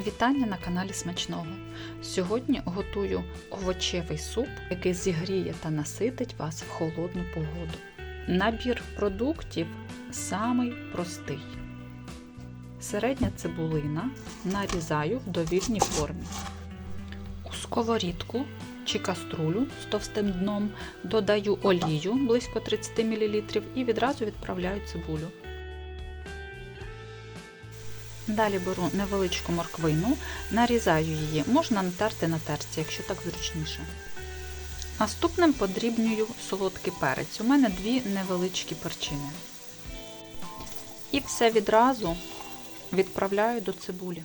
Вітання на каналі Смачного. Сьогодні готую овочевий суп, який зігріє та наситить вас в холодну погоду. Набір продуктів самий простий. Середня цибулина нарізаю в довільній формі. У сковорідку чи каструлю з товстим дном додаю олію близько 30 мл і відразу відправляю цибулю. Далі беру невеличку морквину, нарізаю її, можна натерти на терці, якщо так зручніше. Наступним подрібнюю солодкий перець. У мене дві невеличкі перчини. І все відразу відправляю до цибулі.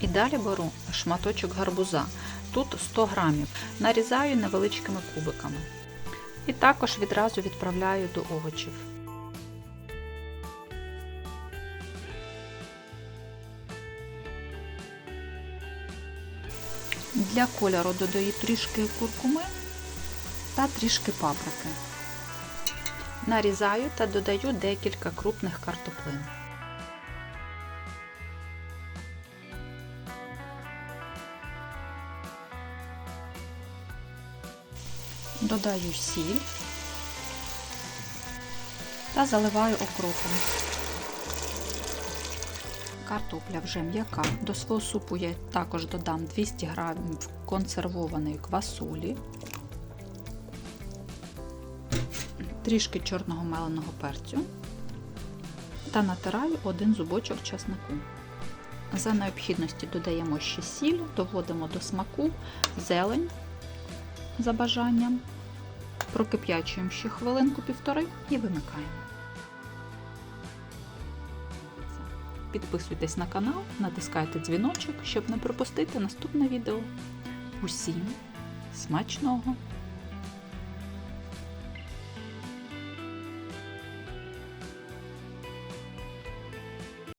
І далі беру шматочок гарбуза. Тут 100 грамів. Нарізаю невеличкими кубиками. І також відразу відправляю до овочів. Для кольору додаю трішки куркуми та трішки паприки. Нарізаю та додаю декілька крупних картоплин. Додаю сіль та заливаю окропом. Картопля вже м'яка. До свого супу я також додам 200 г консервованої квасолі, трішки чорного меленого перцю та натираю один зубочок чеснику. За необхідності додаємо ще сіль, доводимо до смаку, зелень за бажанням, прокип'ячуємо ще хвилинку півтори і вимикаємо. Підписуйтесь на канал, натискайте дзвіночок, щоб не пропустити наступне відео. Усім смачного!